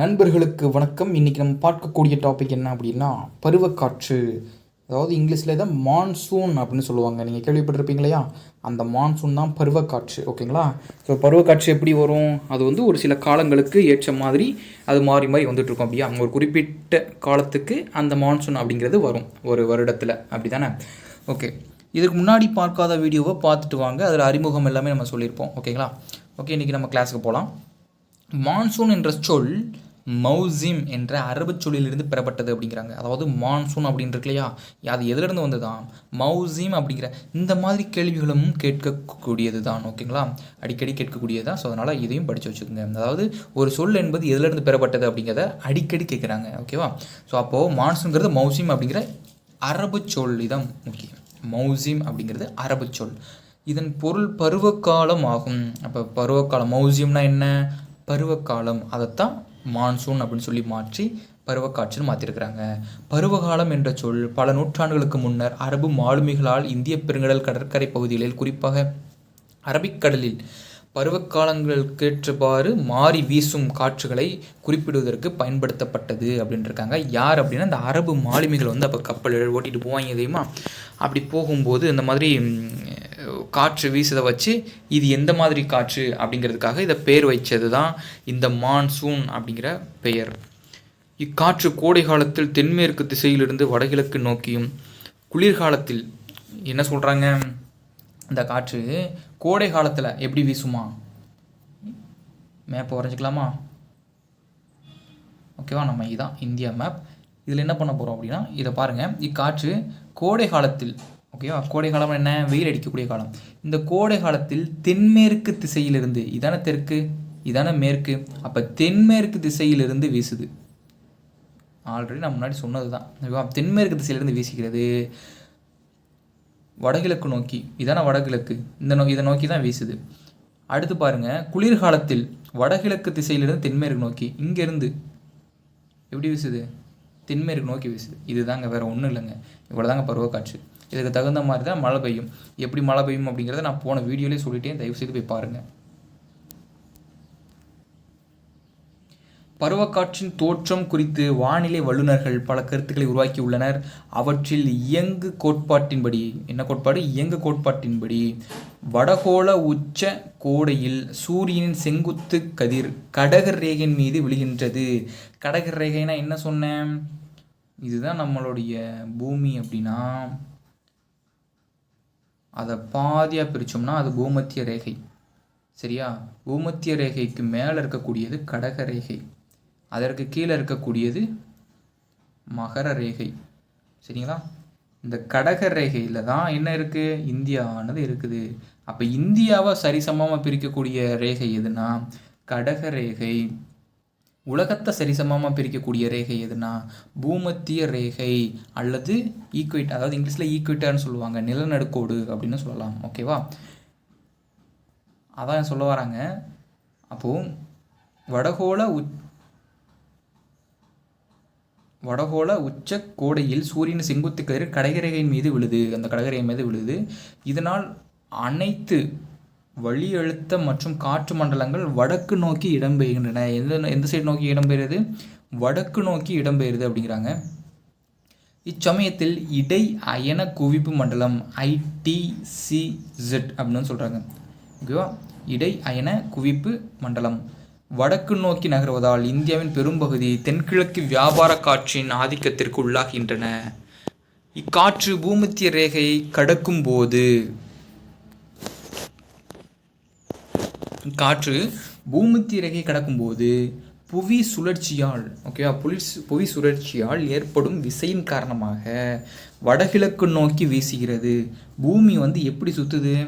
நண்பர்களுக்கு வணக்கம். இன்றைக்கி நம்ம பார்க்கக்கூடிய டாபிக் என்ன அப்படின்னா பருவக்காற்று. அதாவது இங்கிலீஷில் தான் மான்சூன் அப்படின்னு சொல்லுவாங்க. நீங்கள் கேள்விப்பட்டிருப்பீங்க இல்லையா அந்த மான்சூன் தான் பருவக்காற்று. ஓகேங்களா? ஸோ பருவக்காற்று எப்படி வரும்? அது வந்து ஒரு சில காலங்களுக்கு ஏற்ற மாதிரி அது மாறி மாறி வந்துட்டுருக்கும் அப்படியா? அங்கே ஒரு குறிப்பிட்ட காலத்துக்கு அந்த மான்சூன் அப்படிங்கிறது வரும். ஒரு வருடத்தில். அப்படி தானே ஓகே. இதுக்கு முன்னாடி பார்க்காத வீடியோவை பார்த்துட்டு வாங்க. அதில் அறிமுகம் எல்லாமே நம்ம சொல்லியிருப்போம். ஓகேங்களா? ஓகே இன்றைக்கி நம்ம கிளாஸுக்கு போகலாம் மான்சூன் என்ற சொல் மௌசிம் என்ற அரபு சொல்லிலிருந்து பெறப்பட்டது அப்படிங்கிறாங்க. அதாவது மான்சூன் அப்படின்னு இருக்கு இல்லையா அது எதுலேருந்து வந்ததுதான் மௌசிம் அப்படிங்கிற இந்த மாதிரி கேள்விகளும் கேட்கக்கூடியது தான் ஓகேங்களா? அடிக்கடி கேட்கக்கூடியது? தான் ஸோ அதனால் இதையும் படித்து வச்சுக்கோங்க. அதாவது ஒரு சொல் என்பது எதுலேருந்து பெறப்பட்டது அப்படிங்கிறத அடிக்கடி கேட்குறாங்க ஓகேவா? ஸோ அப்போது மான்சூன்கிறது மௌசிம் அப்படிங்கிற அரபு சொல் முக்கியம். மௌசிம் அப்படிங்கிறது அரபு சொல். இதன் பொருள் பருவகாலம் ஆகும். அப்போ பருவகாலம் மௌசியம்னா என்ன? பருவகாலம் அதைத்தான் மான்சூன் அப்படின்னு சொல்லி மாற்றி பருவக்காற்றுன்னு மாற்றிருக்கிறாங்க பருவகாலம் என்ற சொல் பல நூற்றாண்டுகளுக்கு முன்னர் அரபு மாலுமிகளால் இந்திய பெருங்கடல் கடற்கரை பகுதிகளில் குறிப்பாக அரபிக்கடலில் பருவக்காலங்களுக்கேற்றவாறு மாறி வீசும் காற்றுகளை குறிப்பிடுவதற்கு பயன்படுத்தப்பட்டது அப்படின்னு இருக்காங்க யார் அப்படின்னா இந்த அரபு மாலுமிகள் வந்து அப்போ கப்பல் ஓட்டிட்டு போவாங்க தெரியுமா? அப்படி போகும்போது இந்த மாதிரி காற்று வீசுதை வச்சு இது எந்த மாதிரி காற்று அப்படிங்கிறதுக்காக இதை பேர் வைச்சது தான் இந்த மான்சூன் அப்படிங்கிற பெயர். இக்காற்று கோடை காலத்தில் தென்மேற்கு திசையிலிருந்து வடகிழக்கு நோக்கியும் குளிர்காலத்தில் என்ன சொல்கிறாங்க இந்த காற்று கோடை காலத்தில் எப்படி வீசுமா? மேப்பை வரைஞ்சிக்கலாமா? ஓகேவா நம்ம இதுதான் இந்தியா மேப் இதில் என்ன பண்ண போகிறோம் அப்படின்னா இதை பாருங்கள் இக்காற்று கோடை காலத்தில் ஓகேவா கோடை காலம் என்ன? வெயில் அடிக்கக்கூடிய காலம். இந்த கோடை காலத்தில் தென்மேற்கு திசையிலிருந்து இதான தெற்கு? இதான மேற்கு? அப்போ தென்மேற்கு திசையிலிருந்து வீசுது. ஆல்ரெடி நான் முன்னாடி சொன்னது தான் ஓகேவா? தென்மேற்கு திசையிலிருந்து வீசுகிறது. வடகிழக்கு நோக்கி. இதான வடகிழக்கு. இந்த நோ இதை நோக்கி தான் வீசுது. அடுத்து பாருங்கள் குளிர்காலத்தில் வடகிழக்கு திசையிலிருந்து தென்மேற்கு நோக்கி. இங்கேருந்து எப்படி வீசுது? தென்மேற்கு நோக்கி வீசுது. இதுதாங்க வேறு ஒன்றும் இல்லைங்க. இவ்வளோதாங்க பருவக்காட்சி பருவக்காற்று. இதுக்கு தகுந்த மாதிரி தான் மழை பெய்யும். எப்படி மழை பெய்யும் அப்படிங்கிறத நான் போன வீடியோலேயே சொல்லிட்டேன். தயவுசெய்து போய் பாருங்கள் பருவக்காற்றின் தோற்றம் குறித்து வானிலை வல்லுநர்கள் பல கருத்துக்களை உருவாக்கியுள்ளனர். அவற்றில் இயங்கு கோட்பாட்டின்படி என்ன கோட்பாடு? இயங்கு கோட்பாட்டின்படி வடகோள உச்ச கோடையில் சூரியனின் செங்குத்து கதிர் கடகர் ரேகையின் மீது விழுகின்றது. கடகர் ரேகைனா என்ன சொன்னேன்? இதுதான் நம்மளுடைய பூமி அப்படின்னா அதை பாதியாக பிரித்தோம்னா அது பூமத்திய ரேகை. சரியா? பூமத்திய ரேகைக்கு மேலே இருக்கக்கூடியது கடக ரேகை. அதற்கு கீழே இருக்கக்கூடியது மகர ரேகை. சரிங்களா? இந்த கடக ரேகையில் தான் என்ன இருக்குது இந்தியாவானது இருக்குது. அப்போ இந்தியாவை சரிசமமாக பிரிக்கக்கூடிய ரேகை எதுனா கடக ரேகை. உலகத்தை சரிசமமாக பிரிக்கக்கூடிய ரேகை எதுனா? பூமத்திய ரேகை அல்லது ஈக்குவேட் அதாவது இங்கிலீஷில் ஈக்குவிட்டான்னு சொல்லுவாங்க. நிலநடுக்கோடு அப்படின்னு சொல்லலாம். ஓகேவா அதான் சொல்ல வராங்க. அப்போது வடகோள உச் வடகோள உச்ச கோடையில் சூரியன் செங்குத்து கதிர் கடகரேகையின் மீது விழுது. அந்த கடகரேகை மீது விழுது. இதனால் அனைத்து வழி மற்றும் காற்று மண்டலங்கள் வடக்கு நோக்கி இடம்பெயர்கின்றன. எந்த எந்த சைடு நோக்கி இடம்பெறுது வடக்கு நோக்கி இடம்பெறுது அப்படிங்கிறாங்க. இச்சமயத்தில் இடை அயன குவிப்பு மண்டலம் ஐடிசிஜெட் அப்படின்னு சொல்கிறாங்க ஓகேவா இடை அயன குவிப்பு மண்டலம். வடக்கு நோக்கி நகர்வதால் இந்தியாவின் பெரும்பகுதி தென்கிழக்கு வியாபார காற்றின் ஆதிக்கத்திற்கு உள்ளாகின்றன. இக்காற்று பூமத்திய ரேகையை கடக்கும் காற்று பூமத்திய ரேகை கடக்கும்போது புவி சுழற்சியால் ஓகேவா புலி புவி சுழற்சியால் ஏற்படும் விசையின் காரணமாக வடகிழக்கு நோக்கி வீசுகிறது. பூமி வந்து எப்படி சுற்றுது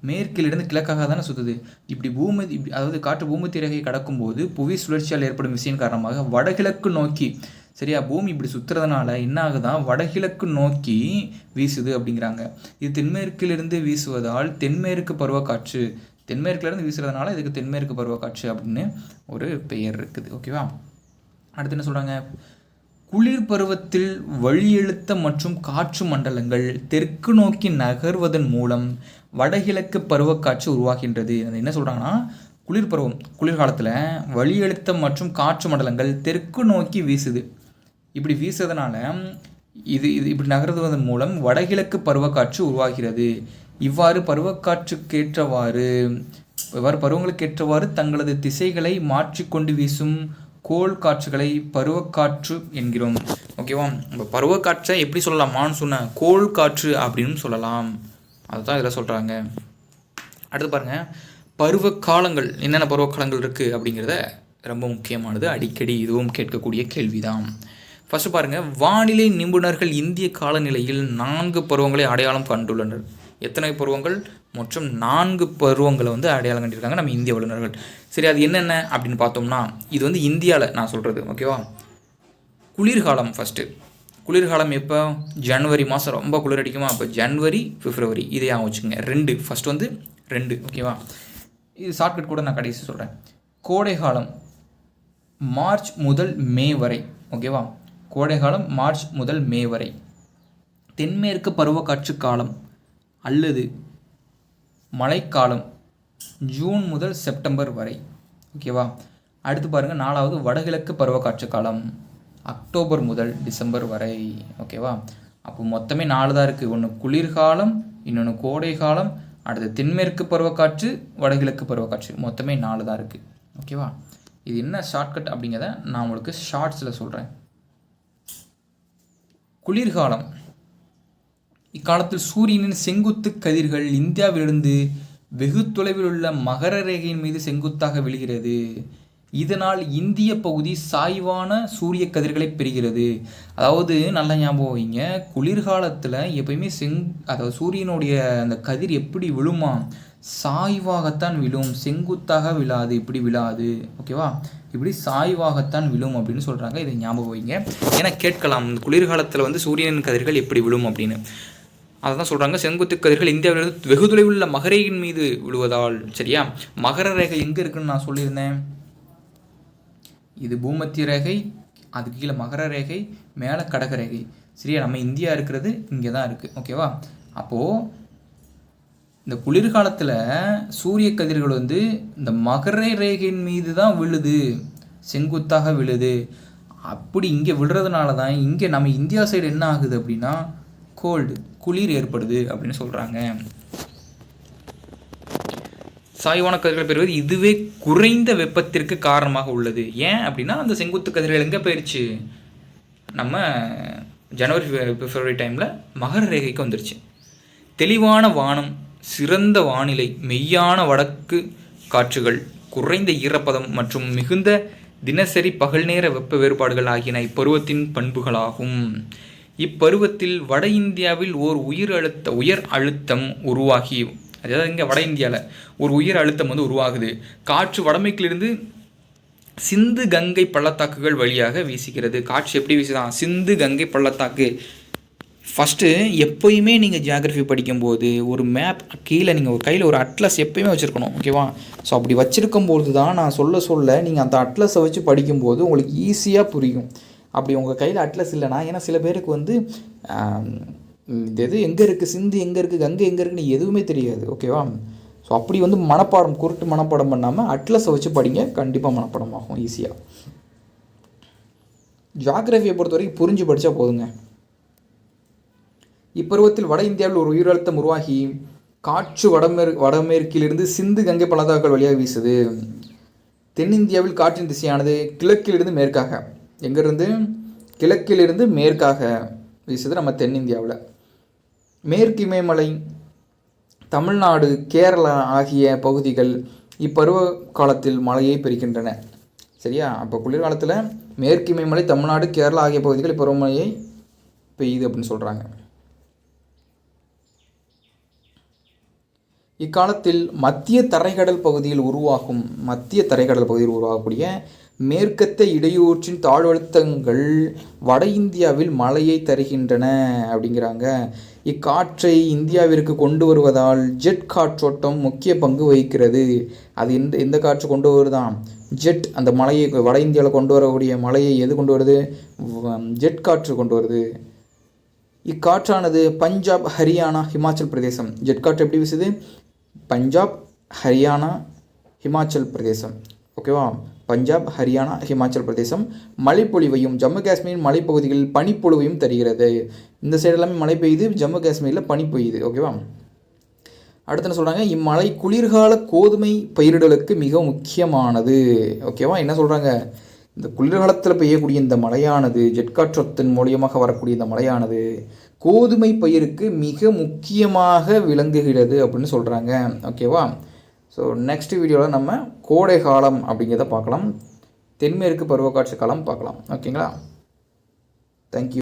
மேற்கிலிருந்து கிழக்காக தானே சுற்றுது இப்படி பூமி இப்படி அதாவது காற்று பூமி கடக்கும்போது புவி சுழற்சியால் ஏற்படும் விசையின் காரணமாக வடகிழக்கு நோக்கி சரியா? பூமி இப்படி சுற்றுறதுனால என்ன ஆகுதான் வடகிழக்கு நோக்கி வீசுது அப்படிங்கிறாங்க. இது தென்மேற்கிலிருந்து வீசுவதால் தென்மேற்கு பருவக்காற்று. தென்மேற்குலேருந்து வீசுறதுனால இதுக்கு தென்மேற்கு பருவக்காற்று அப்படின்னு ஒரு பெயர் இருக்குது. ஓகேவா அடுத்து என்ன சொல்கிறாங்க குளிர் பருவத்தில் வழியெழுத்த மற்றும் காற்று மண்டலங்கள் தெற்கு நோக்கி நகர்வதன் மூலம் வடகிழக்கு பருவக்காற்று உருவாகின்றது. அது என்ன சொல்கிறாங்கன்னா குளிர் பருவம் குளிர்காலத்தில் வளியழுத்தம் மற்றும் காற்று மண்டலங்கள் தெற்கு நோக்கி வீசுது. இப்படி வீசுறதுனால இது இது இப்படி நகர்வதன் மூலம் வடகிழக்கு பருவக்காற்று உருவாகிறது. இவ்வாறு பருவக்காற்றுக்கேற்றவாறு இவ்வாறு பருவங்களுக்கேற்றவாறு தங்களது திசைகளை மாற்றிக்கொண்டு வீசும் கோள் காற்றுகளை பருவக்காற்று என்கிறோம். ஓகேவா நம்ம பருவக்காற்றை எப்படி சொல்லலாமான்னு சொன்ன கோள் காற்று அப்படின்னு சொல்லலாம். அதுதான் இதில் சொல்கிறாங்க அடுத்து பாருங்கள் பருவ காலங்கள் என்னென்ன பருவ காலங்கள் இருக்குது அப்படிங்கிறத ரொம்ப முக்கியமானது. அடிக்கடி இதுவும் கேட்கக்கூடிய கேள்விதான். ஃபஸ்ட்டு பாருங்கள் வானிலை நிபுணர்கள் இந்திய காலநிலையில் நான்கு பருவங்களை அடையாளம் கண்டுள்ளனர். எத்தனை பருவங்கள்? மற்றும் நான்கு பருவங்களை வந்து அடையாளம் கண்டிருக்காங்க நம்ம இந்திய வல்லுநர்கள். சரி அது என்னென்ன அப்படின்னு பார்த்தோம்னா இது வந்து இந்தியாவில் நான் சொல்கிறது ஓகேவா? குளிர்காலம் ஃபஸ்ட்டு குளிர்காலம் எப்போ? ஜனவரி மாதம் ரொம்ப குளிர் அடிக்குமா? அப்போ ஜனவரி பிப்ரவரி. இதை ஞாபகம் வச்சுக்கோங்க. ரெண்டு. ஃபஸ்ட் வந்து ரெண்டு ஓகேவா? இது ஷார்ட்கட் கூட நான் கடைசி சொல்கிறேன் கோடை காலம் மார்ச் முதல் மே வரை ஓகேவா? கோடைகாலம் மார்ச் முதல் மே வரை. தென்மேற்கு பருவக்காற்று காலம் அல்லது மழைக்காலம் ஜூன் முதல் செப்டம்பர் வரை. ஓகேவா அடுத்து பாருங்கள் நாலாவது வடகிழக்கு பருவக்காற்று காலம் அக்டோபர் முதல் டிசம்பர் வரை. ஓகேவா அப்போ மொத்தமே நாலு தான் இருக்குது ஒன்று குளிர்காலம் இன்னொன்று கோடை காலம் அடுத்து தென்மேற்கு பருவக்காற்று வடகிழக்கு பருவக்காற்று மொத்தமே நாலு தான் இருக்குது ஓகேவா இது என்ன ஷார்ட்கட் அப்படிங்கிறத நான் உங்களுக்கு ஷார்ட்ஸில் சொல்கிறேன் குளிர்காலம். இக்காலத்தில் சூரியனின் செங்குத்து கதிர்கள் இந்தியாவிலிருந்து வெகு தொலைவில் உள்ள மகர ரேகையின் மீது செங்குத்தாக விழுகிறது. இதனால் இந்திய பகுதி சாய்வான சூரிய கதிர்களை பெறுகிறது. அதாவது நல்லா ஞாபகம் வைங்க குளிர்காலத்தில் எப்பயுமே செங் அதாவது சூரியனுடைய அந்த கதிர் எப்படி விழுமா சாய்வாகத்தான் விழும் செங்குத்தாக விழாது இப்படி விழாது. ஓகேவா இப்படி சாய்வாகத்தான் விழும் அப்படின்னு சொல்கிறாங்க இதை ஞாபகம் வைங்க. ஏன்னா கேட்கலாம். குளிர்காலத்தில் வந்து சூரியனின் கதிர்கள் எப்படி விழும் அப்படின்னு. அதை தான் சொல்கிறாங்க செங்குத்து கதிர்கள் இந்தியாவிலிருந்து வெகு தொலைவில் உள்ள மகரையின் மீது விழுவதால். சரியா? மகர ரேகை எங்கே இருக்குன்னு நான் சொல்லியிருந்தேன். இது பூமத்திய ரேகை அதுக்கு கீழே மகர ரேகை மேலே கடக ரேகை. சரியா? நம்ம இந்தியா இருக்கிறது இங்கே தான் இருக்குது ஓகேவா அப்போது இந்த குளிர்காலத்தில் சூரிய கதிர்கள் வந்து இந்த மகர ரேகையின் மீது தான் விழுது செங்குத்தாக விழுது. அப்படி இங்கே விழுறதுனால தான் இங்கே நம்ம இந்தியா சைடு என்ன ஆகுது அப்படின்னா கோல்டு குளிர் ஏற்படுது அப்படின்னு சொல்கிறாங்க சாய்வான கதிர்கள் பெறுவது இதுவே குறைந்த வெப்பத்திற்கு காரணமாக உள்ளது. ஏன் அப்படின்னா அந்த செங்குத்து கதிர்கள் எங்கே போயிடுச்சு நம்ம ஜனவரி பிப்ரவரி டைமில் மகர ரேகைக்கு வந்துருச்சு. தெளிவான வானம் சிறந்த வானிலை மெய்யான வடக்கு காற்றுகள் குறைந்த ஈரப்பதம் மற்றும் மிகுந்த தினசரி பகல் நேர வெப்ப வேறுபாடுகள் ஆகியன இப்பருவத்தின் பண்புகளாகும். இப்பருவத்தில் வட இந்தியாவில் ஓர் உயிர் அழுத்த உயர் அழுத்தம் உருவாகி அதாவது இங்கே வட இந்தியாவில் ஒரு உயர் அழுத்தம் வந்து உருவாகுது. காற்று வடமேற்கிலிருந்து சிந்து கங்கை பள்ளத்தாக்குகள் வழியாக வீசுகிறது. காற்று எப்படி வீசுதான் சிந்து கங்கை பள்ளத்தாக்கு ஃபஸ்ட்டு எப்போயுமே நீங்கள் ஜியாகிரஃபி படிக்கும்போது ஒரு மேப் கீழே நீங்கள் ஒரு கையில் ஒரு அட்லஸ் எப்போயுமே வச்சுருக்கணும் ஓகேவா ஸோ அப்படி வச்சுருக்கும்போது தான் நான் சொல்ல சொல்ல நீங்கள் அந்த அட்லஸை வச்சு படிக்கும்போது உங்களுக்கு ஈஸியாக புரியும். அப்படி உங்கள் கையில் அட்லஸ் இல்லைனா ஏன்னா சில பேருக்கு வந்து இது எது எங்கே இருக்குது சிந்து எங்கே இருக்குது கங்கை எங்கே இருக்குன்னு எதுவுமே தெரியாது ஓகேவா ஸோ அப்படி வந்து மனப்பாடம் குருட்டு மனப்பாடம் பண்ணாமல் அட்லஸை வச்சு படிங்க கண்டிப்பாக மனப்பாடம் ஆகும் ஈஸியாக ஜாகிரபியை பொறுத்த வரைக்கும் புரிஞ்சு படித்தா போதுங்க. இப்பருவத்தில் வட இந்தியாவில் ஒரு உயிரழுத்தம் உருவாகி காற்று வடமேற் வடமேற்கிலிருந்து சிந்து கங்கை பள்ளத்தாக்கள் வழியாக வீசுது. தென்னிந்தியாவில் காற்றின் திசையானது கிழக்கிலிருந்து மேற்காக. எங்கேருந்து? கிழக்கிலிருந்து மேற்காக வீசுது நம்ம தென்னிந்தியாவில். மேற்கு இமயமலை தமிழ்நாடு கேரளா ஆகிய பகுதிகள் இப்பருவ காலத்தில் மழையை பெறுகின்றன. சரியா? அப்போ குளிர்காலத்தில் மேற்கு இமயமலை தமிழ்நாடு கேரளா ஆகிய பகுதிகள் பருவமழையை பெய்யுது அப்படின்னு சொல்கிறாங்க இக்காலத்தில் மத்திய தரைக்கடல் பகுதியில் உருவாகும் மத்திய தரைக்கடல் பகுதியில் உருவாகக்கூடிய மேற்கத்த இடையூற்றின் தாழ்வழுத்தங்கள் வட இந்தியாவில் மழையை தருகின்றன அப்படிங்கிறாங்க. இக்காற்றை இந்தியாவிற்கு கொண்டு வருவதால் ஜெட் காற்றோட்டம் முக்கிய பங்கு வகிக்கிறது. அது எந்த எந்த காற்று கொண்டு வருதான் ஜெட் அந்த மலையை வட இந்தியாவில் கொண்டு வரக்கூடிய மலையை எது கொண்டு வருது? ஜெட் காற்று கொண்டு வருது. இக்காற்றானது பஞ்சாப் ஹரியானா ஹிமாச்சல் பிரதேசம். ஜெட் காற்று எப்படி வீசுது? பஞ்சாப் ஹரியானா ஹிமாச்சல் பிரதேசம். ஓகேவா பஞ்சாப் ஹரியானா ஹிமாச்சல் பிரதேசம். மழைப்பொழிவையும் ஜம்மு காஷ்மீர் மலைப்பகுதிகளில் பனிப்பொழிவையும் தருகிறது. இந்த சைடு எல்லாமே மழை பெய்யுது ஜம்மு காஷ்மீரில் பனி பெய்யுது. ஓகேவா அடுத்து என்ன சொல்கிறாங்க இம்மழை குளிர்கால கோதுமை பயிரிடலுக்கு மிக முக்கியமானது. ஓகேவா என்ன சொல்கிறாங்க இந்த குளிர்காலத்தில் பெய்யக்கூடிய இந்த மழையானது ஜெட்காற்றத்தின் மூலியமாக வரக்கூடிய இந்த மழையானது கோதுமை பயிருக்கு மிக முக்கியமாக விளங்குகிறது அப்படின்னு சொல்கிறாங்க ஓகேவா ஸோ நெக்ஸ்ட் வீடியோவில் நம்ம கோடை காலம் அப்படிங்கிறத பார்க்கலாம். தென்மேற்கு பருவக்காட்சி காலம் பார்க்கலாம். ஓகேங்களா தேங்க்யூ